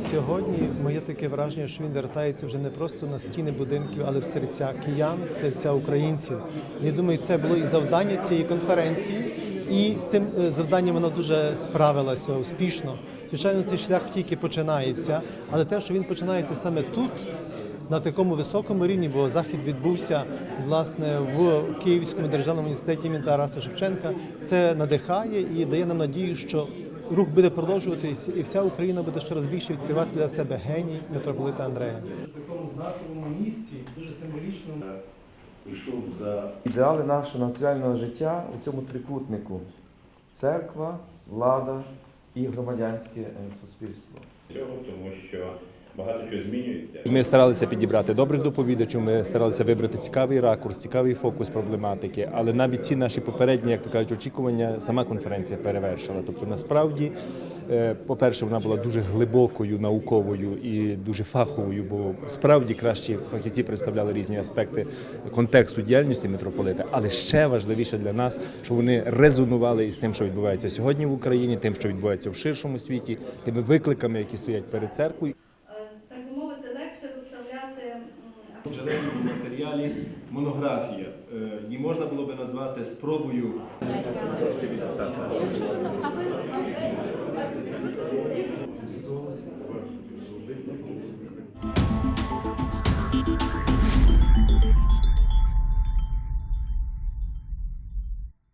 Сьогодні моє таке враження, що він вертається вже не просто на стіни будинків, але в серця киян, в серця українців. Я думаю, це було і завдання цієї конференції, і з цим е, завданням вона дуже справилася успішно. Звичайно, цей шлях тільки починається, але те, що він починається саме тут. На такому високому рівні, бо захід відбувся власне в Київському державному університеті імені Тараса Шевченка. Це надихає і дає нам надію, що рух буде продовжуватися, і вся Україна буде щораз більше відкривати для себе геній митрополита Андрея. В такому знаковому місці, дуже символічному. Прийшов за Ідеали нашого національного життя у цьому трикутнику церква, влада і громадянське е, суспільство. цього, тому що багато що змінюється. Ми старалися підібрати добрих доповідачів, ми старалися вибрати цікавий ракурс, цікавий фокус проблематики. Але навіть ці наші попередні, як то кажуть, очікування сама конференція перевершила. Тобто, насправді, е, по-перше, вона була дуже глибокою, науковою і дуже фаховою, бо справді кращі фахівці представляли різні аспекти контексту діяльності митрополита. Але ще важливіше для нас, що вони резонували із тим, що відбувається сьогодні в Україні, тим, що відбувається в ширшому світі, тими викликами, які стоять перед церквою. Легше доставляти В джерельному матеріалі монографія. Е, Її можна було би назвати спробою